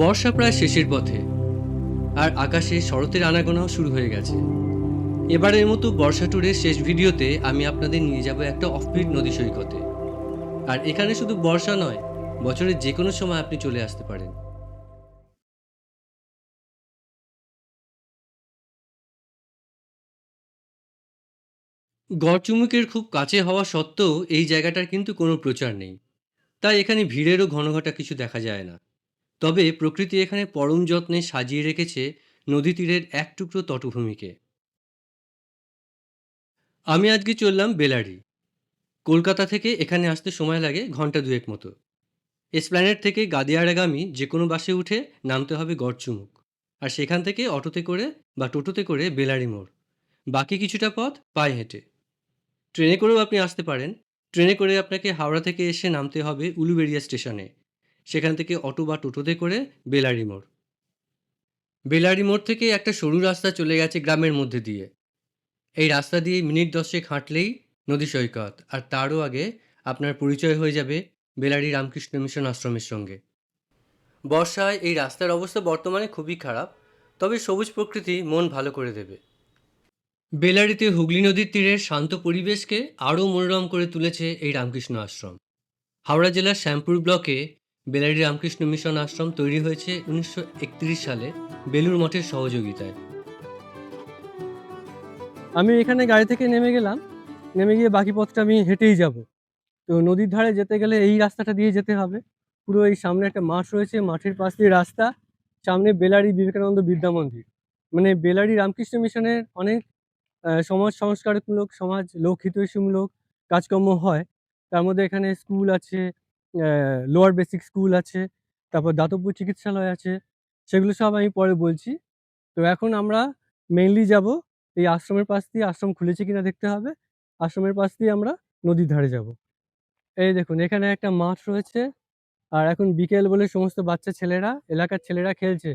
বর্ষা প্রায় শেষের পথে, আর আকাশে শরতের আনাগোনাও শুরু হয়ে গেছে। এবারের মতো বর্ষা ট্যুরের শেষ ভিডিওতে আমি আপনাদের নিয়ে যাব একটা অফবিট নদী সৈকতে। আর এখানে শুধু বর্ষা নয়, বছরের যে কোনো সময় আপনি চলে আসতে পারেন। গড়চুমুকের খুব কাছে হওয়া সত্ত্বেও এই জায়গাটার কিন্তু কোনো প্রচার নেই। তাই এখানে ভিড়েরও ঘনঘটা কিছু দেখা যায় না। তবে প্রকৃতি এখানে পরম যত্নে সাজিয়ে রেখেছে নদী তীরের এক টুকরো তটভূমিকে। আমি আজকে চললাম বেলারি। কলকাতা থেকে এখানে আসতে সময় লাগে ঘণ্টা দুয়েক মতো। এসপ্ল্যানেট থেকে গাদিয়ারাগামী যে কোনো বাসে উঠে নামতে হবে গড়চুমুক। আর সেখান থেকে অটোতে করে বা টোটোতে করে বেলারি মোড়। বাকি কিছুটা পথ পায়ে হেঁটে। ট্রেনে করেও আপনি আসতে পারেন। ট্রেনে করে আপনাকে হাওড়া থেকে এসে নামতে হবে উলুবেড়িয়া স্টেশনে। সেখান থেকে অটো বা টোটোতে করে বেলারি মোড়। বেলারি মোড় থেকে একটা সরু রাস্তা চলে গেছে গ্রামের মধ্যে দিয়ে। এই রাস্তা দিয়ে মিনিট দশেক হাঁটলেই নদী সৈকত, আর তারও আগে আপনার পরিচয় হয়ে যাবে বেলারি রামকৃষ্ণ মিশন আশ্রমের সঙ্গে। বর্ষায় এই রাস্তার অবস্থা বর্তমানে খুবই খারাপ, তবে সবুজ প্রকৃতি মন ভালো করে দেবে। বেলারিতে হুগলি নদীর তীরের শান্ত পরিবেশকে আরও মনোরম করে তুলেছে এই রামকৃষ্ণ আশ্রম। হাওড়া জেলার শ্যামপুর ব্লকে বেলারি রামকৃষ্ণ মিশন আশ্রম তৈরি হয়েছে উনিশশো একত্রিশ সালে বেলুর মঠের সহযোগিতায়। আমি এখানে গাড়ি থেকে নেমে গেলাম, নেমে গিয়ে বাকি পথটা আমি হেঁটেই যাব। তো নদীর ধারে যেতে গেলে এই রাস্তাটা দিয়ে যেতে হবে। পুরো এই সামনে একটা মাঠ রয়েছে, মাঠের পাশ দিয়ে রাস্তা, সামনে বেলারি বিবেকানন্দ বিদ্যা মন্দির। মানে বেলারি রামকৃষ্ণ মিশনের অনেক সমাজ সংস্কারমূলক, সমাজ লোক হিতৈষীমূলক কাজকর্ম হয়। তার মধ্যে এখানে স্কুল আছে লোয়ার বেসিক স্কুল আছে, তারপর দাতব্য চিকিৎসালয় আছে, সেগুলো সব আমি পরে বলছি। তো এখন আমরা মেইনলি যাব এই আশ্রমের পাশ দিয়ে, আশ্রম খুলেছে কিনা দেখতে হবে। আশ্রমের পাশ দিয়ে আমরা নদীর ধারে যাব। এই দেখুন, এখানে একটা মাঠ রয়েছে। আর এখন বিকেল বলে সমস্ত বাচ্চা ছেলেরা, এলাকার ছেলেরা খেলছে।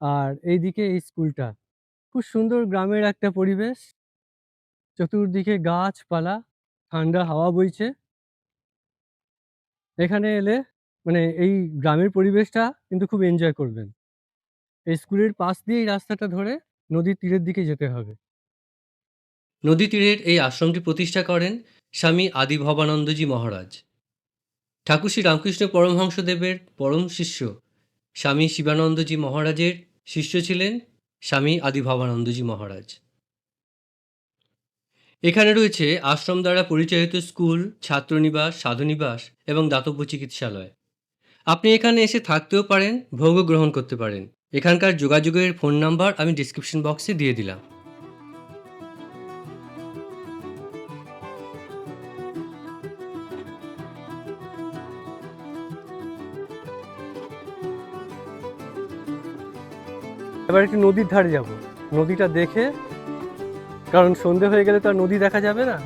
আর এইদিকে এই স্কুলটা। খুব সুন্দর গ্রামের একটা পরিবেশ। চতুর্দিকে গাছপালা, ঠান্ডা হাওয়া বইছে। এখানে এলে মানে এই গ্রামের পরিবেশটা কিন্তু খুব এনজয় করবেন। এই স্কুলের পাশ দিয়ে এই রাস্তাটা ধরে নদীর তীরের দিকে যেতে হবে। নদী তীরের এই আশ্রমটি প্রতিষ্ঠা করেন স্বামী আদি ভবানন্দজি মহারাজ। ঠাকুর শ্রী রামকৃষ্ণ পরমহংসদেবের পরম শিষ্য স্বামী শিবানন্দজি মহারাজের শিষ্য ছিলেন স্বামী আদি ভবানন্দজি মহারাজ। এখানে রয়েছে আশ্রম দ্বারা পরিচালিত স্কুল, ছাত্রনিবাস, সাধুনিবাস এবং দাতব্য চিকিৎসালয়। আপনি এখানে এসে থাকতেও পারেন ভোগ গ্রহণ করতে পারেন। এখানকার যোগাযোগের ফোন নাম্বার আমি ডিসক্রিপশন বক্সে দিয়ে দিলাম। এবার একটু নদীর ধারে যাব। নদীটা দেখে কারণ সন্ধে হয়ে গেলে তো আর নদী দেখা যাবে না।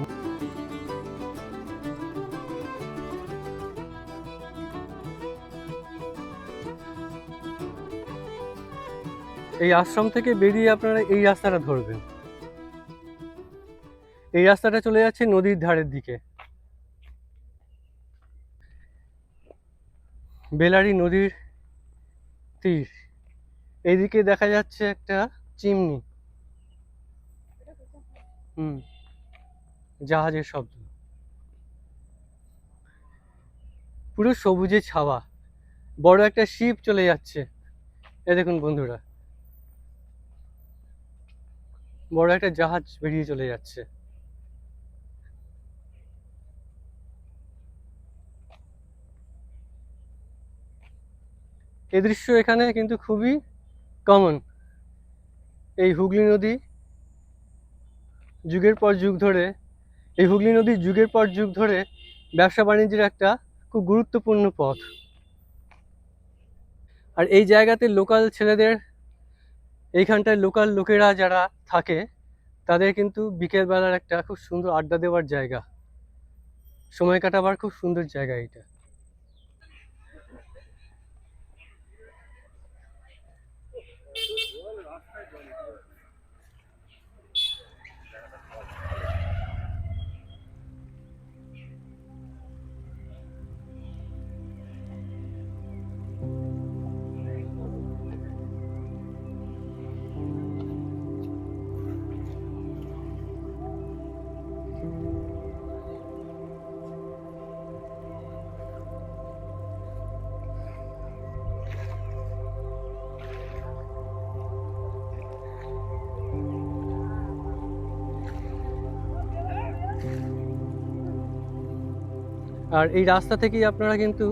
এই আশ্রম থেকে বেরিয়ে আপনারা এই রাস্তাটা ধরবেন। এই রাস্তাটা চলে যাচ্ছে নদীর ধারের দিকে। বেলারি নদীর তীর। এইদিকে দেখা যাচ্ছে একটা চিমনি। হুম। জাহাজের শব্দ। পুরো সবুজে ছাওয়া। বড় একটা শিপ চলে যাচ্ছে। এ দেখুন বন্ধুরা। বড় একটা জাহাজ বেরিয়ে চলে যাচ্ছে। এ দৃশ্য এখানে কিন্তু খুবই কমন এই হুগলি নদী যুগের পর যুগ ধরে, এই হুগলি নদী যুগের পর যুগ ধরে ব্যবসা বাণিজ্যের একটা খুব গুরুত্বপূর্ণ পথ। আর এই জায়গাতে লোকাল ছেলেদের, এইখানটায় লোকাল লোকেরা যারা থাকে, তাদের কিন্তু বিকেলবেলার একটা খুব সুন্দর আড্ডা দেওয়ার জায়গা। সময় কাটাবার খুব সুন্দর জায়গা এটা আর এই রাস্তা থেকেই আপনারা কিন্তু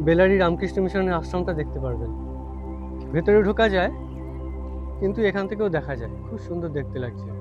বেলারি রামকৃষ্ণ মিশনের আশ্রমটা দেখতে পারবেন। ভেতরে ঢোকা যায়, কিন্তু এখান থেকেও দেখা যায়। খুব সুন্দর দেখতে লাগছে।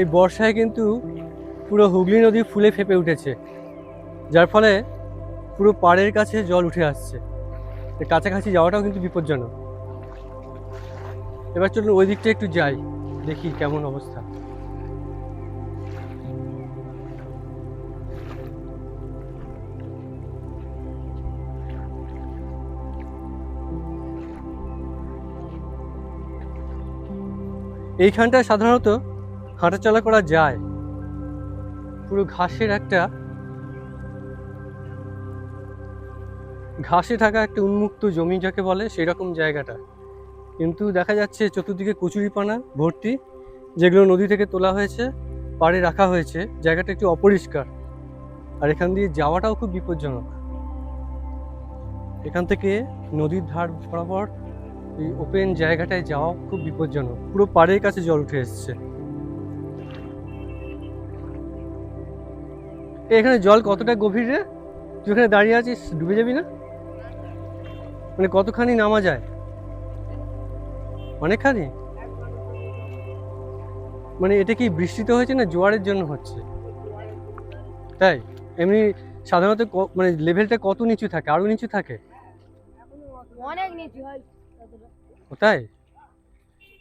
এই বর্ষায় কিন্তু পুরো হুগলি নদী ফুলে ফেপে উঠেছে। যার ফলে পুরো পাড়ের কাছে জল উঠে আসছে। কাছাকাছি যাওয়াটাও কিন্তু বিপজ্জনক। এবার চলুন ওই দিকটা একটু যাই, দেখি কেমন অবস্থা। এইখানটায় সাধারণত হাঁটাচলা করা যায়। পুরো ঘাসের একটা ঘাসে থাকা একটা উন্মুক্ত জমি যাকে বলে সেই রকম জায়গাটা। কিন্তু দেখা যাচ্ছে চতুর্দিকে কচুরিপানা, ভর্তি, যেগুলো নদী থেকে তোলা হয়েছে, পাড়ে রাখা হয়েছে। জায়গাটা একটু অপরিষ্কার। আর এখান দিয়ে যাওয়াটাও খুব বিপজ্জনক। এখান থেকে নদীর ধার বরাবর এই ওপেন জায়গাটায় যাওয়া খুব বিপজ্জনক। পুরো পাড়ের কাছে জল উঠে এসছে। এখানে জল কতটা গভীর রে? তুই এখানে দাঁড়িয়ে আছিস ডুবে যাবি না? মানে কতখানি নামা যায়? অনেকখানি? মানে এটা কি বৃষ্টিতে হয়েছে না জোয়ারের জন্য হচ্ছে? তাই? এমনি সাধারণত মানে লেভেলটা কত নিচু থাকে? আরও নিচু থাকে? অনেক নিচু হয়। ও তাই?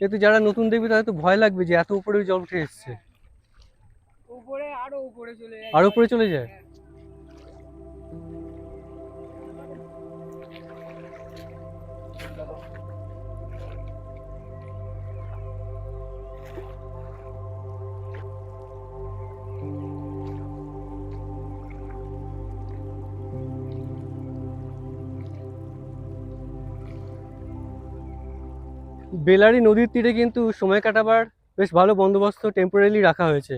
কিন্তু যারা নতুন দেখবে তাদের তো ভয় লাগবে যে এত উপরে জল উঠে এসছে। আরও উপরে চলে যায় আর উপরে চলে যায়? বেলারি নদীর তীরে কিন্তু সময় কাটাবার বেশ ভালো বন্দোবস্ত টেম্পোরারি রাখা হয়েছে।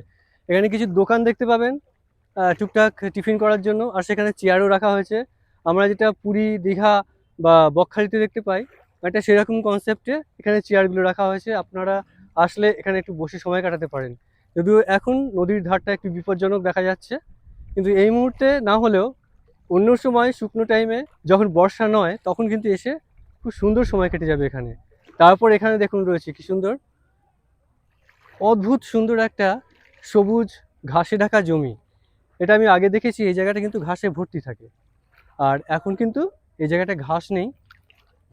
এখানে কিছু দোকান দেখতে পাবেন টুকটাক টিফিন করার জন্য, আর সেখানে চেয়ারও রাখা হয়েছে। আমরা যেটা পুরী, দীঘা বা বকখালিতে দেখতে পাই, একটা সেরকম কনসেপ্টে এখানে চেয়ারগুলো রাখা হয়েছে। আপনারা আসলে এখানে একটু বসে সময় কাটাতে পারেন। যদিও এখন নদীর ধারটা একটু বিপজ্জনক দেখা যাচ্ছে, কিন্তু এই মুহূর্তে না হলেও অন্য সময় শুকনো টাইমে যখন বর্ষা নয়, তখন কিন্তু এসে খুব সুন্দর সময় কেটে যাবে এখানে। তারপর এখানে দেখুন রয়েছে কি সুন্দর, অদ্ভুত সুন্দর একটা সবুজ ঘাসে ঢাকা জমি। এটা আমি আগে দেখেছি এই জায়গাটা কিন্তু ঘাসে ভর্তি থাকে। আর এখন কিন্তু এই জায়গাটা ঘাস নেই।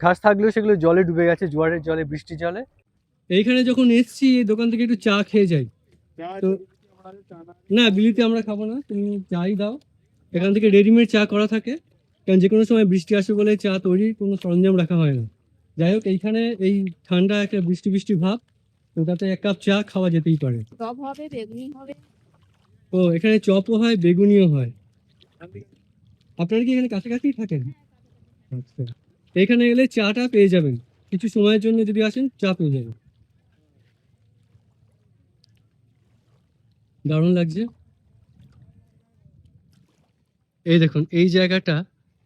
ঘাস থাকলেও সেগুলো জলে ডুবে গেছে জোয়ারের জলে বৃষ্টির জলে। এইখানে যখন এসছি এই দোকান থেকে একটু চা খেয়ে যাই। তো না বিলিতে আমরা খাব না তুমি চাই দাও। এখান থেকে রেডিমেড চা করা থাকে। কারণ যে কোনো সময় বৃষ্টি আসে বলে চা তৈরির কোনো সরঞ্জাম রাখা হয় না। যাই হোক এইখানে এই ঠান্ডা একটা বৃষ্টি বৃষ্টি ভাব। তো তাতে এক কাপ চা খাওয়া যেতেই পারে। টপ হবে বেগুনি হবে। ও এখানে চপও হয় বেগুনিও হয়। আপনারা কি এখানে কাছাকাছি থাকেন? আচ্ছা। এখানে এলে চাটা পেয়ে যাবেন। কিছু সময়ের জন্য যদি আসেন চা পেয়ে যাবেন। দারুণ লাগছে। এই দেখুন এই জায়গাটা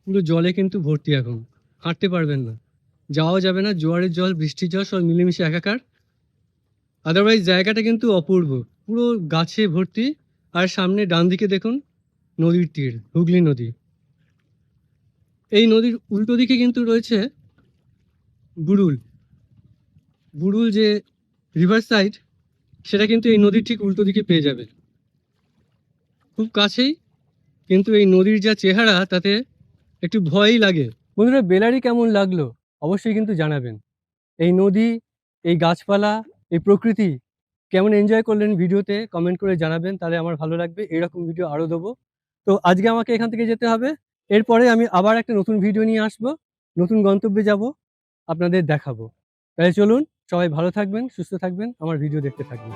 পুরো জলে কিন্তু ভর্তি এখন। হাঁটতে পারবেন না। যাওয়া যাবে না জোয়ারের জল বৃষ্টির জল সব মিলেমিশে একাকার। আদারওয়াইজ জায়গাটা কিন্তু অপূর্ব। পুরো গাছে ভর্তি। আর সামনে ডান দিকে দেখুন, নদীর তীর, হুগলি নদী। এই নদীর উল্টো দিকে কিন্তু রয়েছে বুরুল বুরুল যে রিভার সাইড সেটা কিন্তু এই নদীর ঠিক উল্টো দিকে পেয়ে যাবে। খুব কাছেই কিন্তু এই নদীর যা চেহারা, তাতে একটু ভয়ই লাগে। বন্ধুরা, বেলারি কেমন লাগল? অবশ্যই কিন্তু জানাবেন। এই নদী, এই গাছপালা এই প্রকৃতি কেমন এনজয় করলেন ভিডিওতে কমেন্ট করে জানাবেন, তাহলে আমার ভালো লাগবে। এরকম ভিডিও আরও দেবো। তো আজকে আমাকে এখান থেকে যেতে হবে। এরপরে আমি আবার একটা নতুন ভিডিও নিয়ে আসব। নতুন গন্তব্যে যাব, আপনাদের দেখাবো। তাহলে চলুন সবাই ভালো থাকবেন, সুস্থ থাকবেন, আমার ভিডিও দেখতে থাকবেন।